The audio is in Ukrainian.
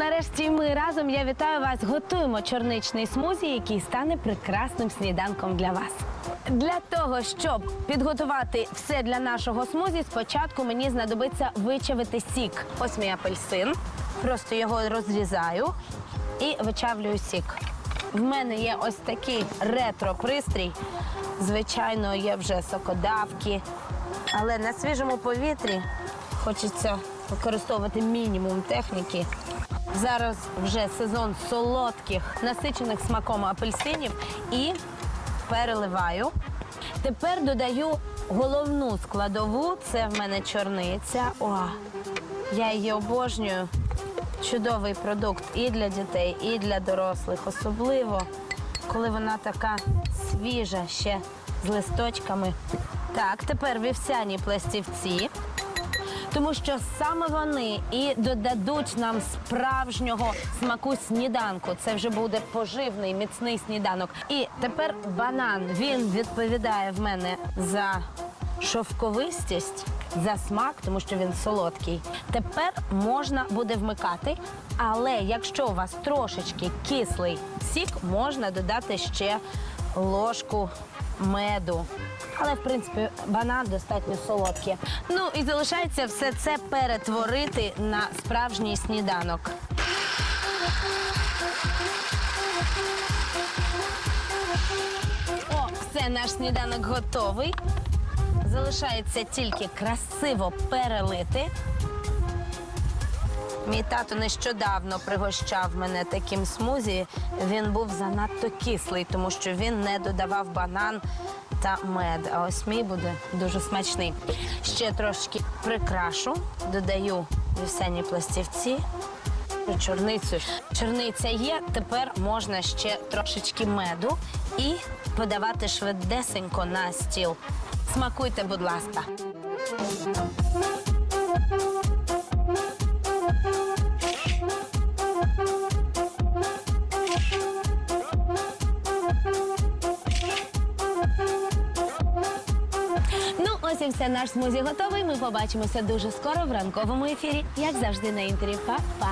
нарешті ми разом. Я вітаю вас. Готуємо чорничний смузі, який стане прекрасним сніданком для вас. Для того, щоб підготувати все для нашого смузі, спочатку мені знадобиться вичавити сік. Ось мій апельсин. Просто його розрізаю і вичавлюю сік. В мене є ось такий ретро-пристрій. Звичайно, є вже сокодавки, але на свіжому повітрі хочеться використовувати мінімум техніки. Зараз вже сезон солодких, насичених смаком апельсинів і переливаю. Тепер додаю головну складову. Це в мене чорниця. О, я її обожнюю. Чудовий продукт і для дітей, і для дорослих, особливо коли вона така свіжа, ще з листочками. Так, тепер вівсяні пластівці, тому що саме вони і додадуть нам справжнього смаку сніданку. Це вже буде поживний, міцний сніданок. І тепер банан. Він відповідає в мене за шовковистість, за смак, тому що він солодкий. Тепер можна буде вмикати, але якщо у вас трошечки кислий сік, можна додати ще ложку меду. Але, в принципі, банан достатньо солодкий. Ну і залишається все це перетворити на справжній сніданок. О, все, наш сніданок готовий. Залишається тільки красиво перелити. Мій тато нещодавно пригощав мене таким смузі. Він був занадто кислий, тому що він не додавав банан та мед. А ось мій буде дуже смачний. Ще трошки прикрашу, додаю вівсяні пластівці. Чорницю. Чорниця є, тепер можна ще трошечки меду і подавати швидесенько на стіл. Смакуйте, будь ласка. Все, наш смузі готовий. Ми побачимося дуже скоро в ранковому ефірі, як завжди на інтері. Па-па!